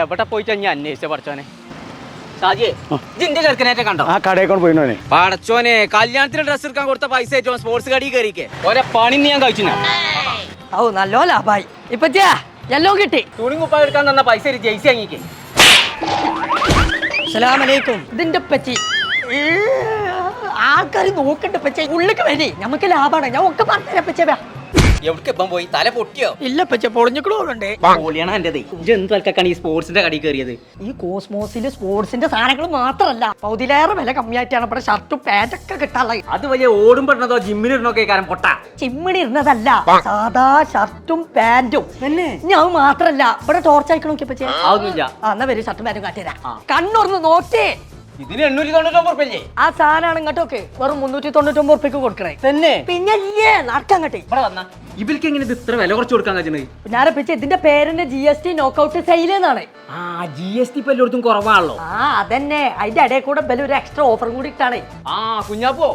എവിടെ പോയിട്ട് ഞാൻ അന്വേഷിച്ച പഠിച്ചോനെ ഷാജിയെ കണ്ടോ? ആ പോയിനോനെ പടച്ചോനെ കല്യാണത്തിന് ഡ്രസ് എടുക്കാൻ കൊടുത്ത പൈസ ഏറ്റവും സ്പോർട്സ് കടയിൽ കയറിക്കേ ഓരോ പണി ഞാൻ കഴിച്ചു ഓ നല്ലോ ലാഭായി. ഇപ്പച്ചാ എല്ലോ കിട്ടി. തുണി കുപ്പായ എടുക്കാൻ തന്ന പൈസ ഒരു ജെയ്സി വാങ്ങിക്കേ. ഇതിന്റെ പറ്റി ആൾക്കാർ നോക്കണ്ട പച്ച ഉള്ളിക്ക് വരി നമുക്ക് ലാഭാണ്. ഞാൻ ഒക്കെ പറഞ്ഞുതരാം പച്ച എവിടെ ഇപ്പം പോയി? തല പൊട്ടിയോ? ഇല്ല പച്ച പൊളിഞ്ഞുകൂടുണ്ട് പൊളിയാണ് എന്റെ ഇജ്ജ് എന്ത് തൽക്കാണ് ഈ സ്പോർട്സിന്റെ കടി കയറിയത്? ഈ കോസ്മോസിൽ സ്പോർട്സിന്റെ സാധനങ്ങൾ മാത്രമല്ല പൗതിലേറെ വില കമ്മിയായിട്ടാണ് ഇവിടെ ഷർട്ടും പാന്റൊക്കെ കിട്ടാനുള്ളത്. അത് വലിയ ഓടും പെടുന്നതോ ജിമ്മിൽ ഇടണൊക്കെ കാരണം പൊട്ട? ചിമ്മിണി ഇരുന്നതല്ല സാധാ ഷർട്ടും പാന്റും തന്നെ ഞാൻ മാത്രല്ല ഇവിടെ ടോർച്ച് അയക്കണം നോക്കിയ പച്ചേ അതൊന്നുമില്ല. ആ എന്നാ വരും ഷർട്ടും പാന്റും കാട്ടിത്തരാം കണ്ണുറന്ന് നോക്കേ. ഇതിന് എണ്ണൂറ്റി തൊണ്ണൂറ്റൊമ്പത് ഉറുപ്പല്ലേ ആ സാധനമാണ് ഇങ്ങോട്ടൊക്കെ. വെറും മുന്നൂറ്റി തൊണ്ണൂറ്റൊമ്പത് ഉറുപ്പിക്ക് കൊടുക്കണേ. തന്നെ പിന്നെ ഇല്ലേ നടക്കങ്ങട്ടെ ഇവിടെ വന്ന. ഇവർക്ക് എങ്ങനെ ഇത് ഇത്ര വില കുറച്ച് കൊടുക്കാൻ കഴിച്ചത് ഞാൻ ആരപ്പിച്ച ഇതിന്റെ പേരിന്റെ G S T knockout sale എന്നാണ്. ആ ജി എസ് ടി ഇപ്പൊ എല്ലായിടത്തും കുറവാണല്ലോ. ആ അതന്നെ. അതിന്റെ ഇടയിൽ കൂടെ ബലൊരു എക്സ്ട്രാ ഓഫറും കൂടി ഇട്ടാണ്. ആ കുഞ്ഞാപ്പോ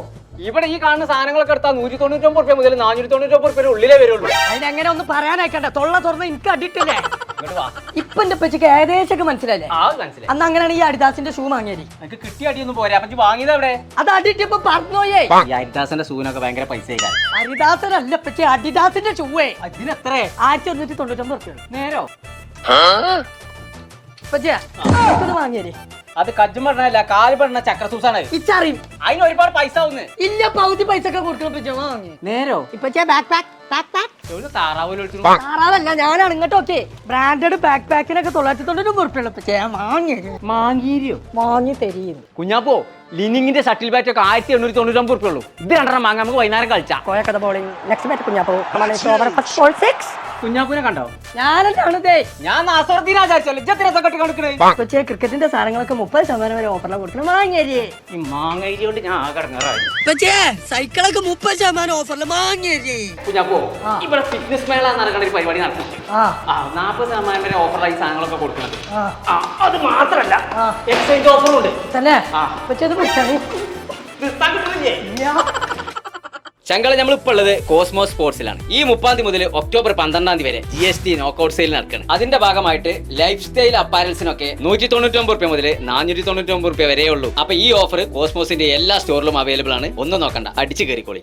ഇവിടെ ഈ കാണുന്ന സാധനങ്ങളൊക്കെ എടുത്താൽ നൂറ്റി തൊണ്ണൂറ്റൊമ്പത് റുപ്യ മുതൽ നാനൂറ്റി തൊണ്ണൂറ്റൊമ്പത് റുപ്യ ഉള്ളിലേ വരുള്ളൂ. അതിനെങ്ങനെ ഒന്ന് പറയാനായിക്കണ്ട. തൊള്ള തുറന്ന് എനിക്ക് അടിട്ടില്ലേ? ഇങ്ങോട്ട് വാ. ഇപ്പൊ എന്റെ പച്ചക്ക് ഏകദേശം മനസ്സിലല്ലേ ആ മനസ്സിലായി. അന്ന് അങ്ങനെയാണ് ഈ അഡിദാസിന്റെ ഷൂ വാങ്ങിയത്. എനിക്ക് കിട്ടിയ അടിയൊന്നും പോരാ. അപ്പൊ വാങ്ങിയത് അവിടെ. അത് അടിയിട്ടിപ്പോ പറഞ്ഞോയേ ഈ ഷൂനൊക്കെ സൂനൊക്കെ ഭയങ്കര പൈസ അരിദാസനല്ല പച്ചേ അഡിദാസിന്റെ ഷൂവേ. അതിന് എത്ര ആയിരത്തി ഒരുന്നൂറ്റി തൊണ്ണൂറ്റൊമ്പത് റുപ്യാണ് നേരോ പച്ചേ വാങ്ങിയേ അത് കജ്ജും പറഞ്ഞല്ല കാൽ പറഞ്ഞ ചക്രസൂസാണ് ഇച്ചറിയും. അതിന് ഒരുപാട് പൈസ ആവുന്നു. ഇല്ല പൗതി പൈസ ഒക്കെ കൊടുക്കണം പച്ചേ വാങ്ങി. നേരോ? ഇപ്പൊ ബാക്ക് പാക്ക് ബാക്ക് പാക്ക് ഒരു താറാവൂൽ എടുത്തു താറാവല്ല ഞാനാണ്. ഇങ്ങോട്ട് ഓക്കെ ബ്രാൻഡഡ് ബാക്ക് പാക്കിനൊക്കെ തൊള്ളായിരത്തി ഞാൻ മാങ്ങീരിയോ? വാങ്ങി കുഞ്ഞാപ്പോ ലിനിങ്ങിന്റെ ഷട്ടിൽ ബാറ്റ് ഒക്കെ ആയിരത്തി എണ്ണൂറ്റി തൊണ്ണൂറ്റി ഒമ്പത് ഉള്ളൂ. ഇത് രണ്ടെണ്ണം വാങ്ങാൻ നമുക്ക് വൈകുന്നേരം കളിച്ചാ. കോയക്കഥ ബോളിംഗ് നെക്സ്റ്റ് ബാറ്റ് കുഞ്ഞാപ്പോ. ഓവർ ബോൾ സിക്സ് കുഞ്ഞാപ്പൂനെ കണ്ടോ? ഞാനല്ലേ ദേ ഞാൻ കൊച്ചേ ക്രിക്കറ്റിന്റെ സാധനങ്ങളൊക്കെ മുപ്പത് ശതമാനം വരെ ഓഫറിലെ കൊടുക്കണം. വാങ്ങിയേ ഈ മാങ്ങേരി കൊണ്ട് ഞാൻ ആകെ ഇടങ്ങാറായി പക്ഷേ സൈക്കിളൊക്കെ മുപ്പത് ശതമാനം ഓഫറിൽ വാങ്ങിയേ കുഞ്ഞാപ്പോ ഇവിടെ ഫിറ്റ്നസ് മേള നടക്കുന്ന ഒരു പരിപാടി നടത്തുന്നുണ്ട് നാൽപ്പത് ശതമാനം വരെ ഓഫറിലായി സാധനങ്ങളൊക്കെ കൊടുക്കുന്നത്. അത് മാത്രല്ല എക്സൈസ് എക്സ്ചേഞ്ച് ഓഫറും ഉണ്ട്. തന്നെ. പക്ഷേ ഇത് നിർത്താൻ നമ്മൾ ഇപ്പോൾ ഉള്ളത് കോസ്മോ സ്പോർട്സിലാണ്. ഈ മുപ്പാം തീയതി മുതൽ ഒക്ടോബർ പന്ത്രണ്ടാം തീയതി വരെ G S T knockout sale നടക്കുകയാണ് അതിന്റെ ഭാഗമായിട്ട് ലൈഫ് സ്റ്റൈൽ അപ്പാരൽസിനൊക്കെ നൂറ്റി തൊണ്ണൂറ്റൊമ്പത് റുപ്യ മുതൽ നാനൂറ്റി തൊണ്ണൂറ്റൊമ്പത് റുപ്യ വരെ ഉള്ളൂ. അപ്പൊ ഈ ഓഫർ കോസ്മോസിന്റെ എല്ലാ സ്റ്റോറിലും അവൈലബിൾ ആണ്. ഒന്നും നോക്കണ്ട. അടിച്ചു കയറിക്കോളി